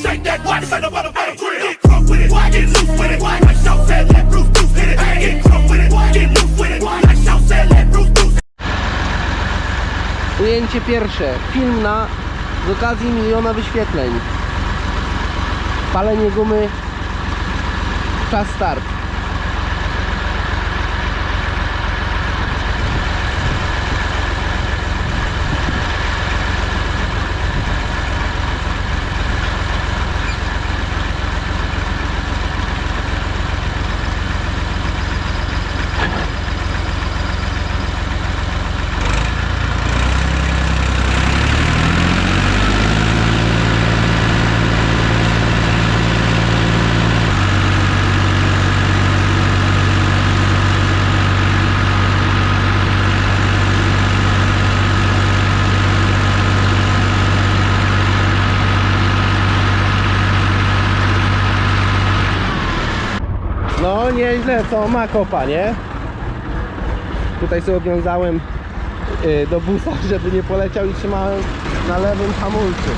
Shake that watch, say other way. Get crunk with it, get loose with it. Like Shaw said, let Bruce Bruce hit it. Get crunk with it, get loose with it. Like Shaw said, let Bruce Bruce Ujęcie pierwsze. Film na z okazji miliona wyświetleń. Palenie gumy. Czas start. Nieźle, co ma kopa, nie? Tutaj sobie wiązałem y, do busa, żeby nie poleciał i trzymałem na lewym hamulcu.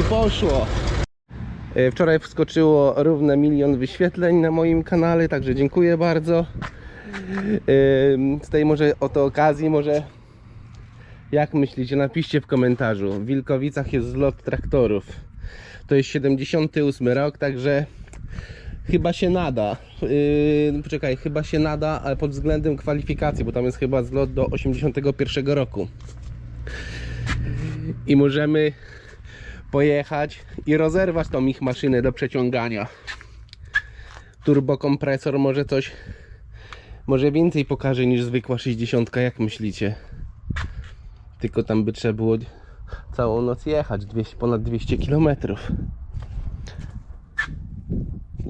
I poszło. Y, Wczoraj wskoczyło równe milion wyświetleń na moim kanale, także dziękuję bardzo. Y, Z tej może oto okazji, może jak myślicie, napiszcie w komentarzu. W Wilkowicach jest zlot traktorów. To jest 78 rok, także chyba się nada. Yy, poczekaj, chyba się nada, ale pod względem kwalifikacji, bo tam jest chyba zlot do 81 roku. I możemy pojechać i rozerwać tą ich maszynę do przeciągania. Turbokompresor może coś, może więcej pokaże niż zwykła 60, jak myślicie? Tylko tam by trzeba było całą noc jechać, 200, ponad 200 kilometrów.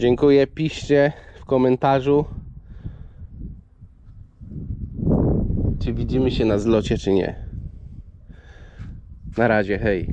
Dziękuję, piszcie w komentarzu czy widzimy się na zlocie czy nie. Na razie, hej.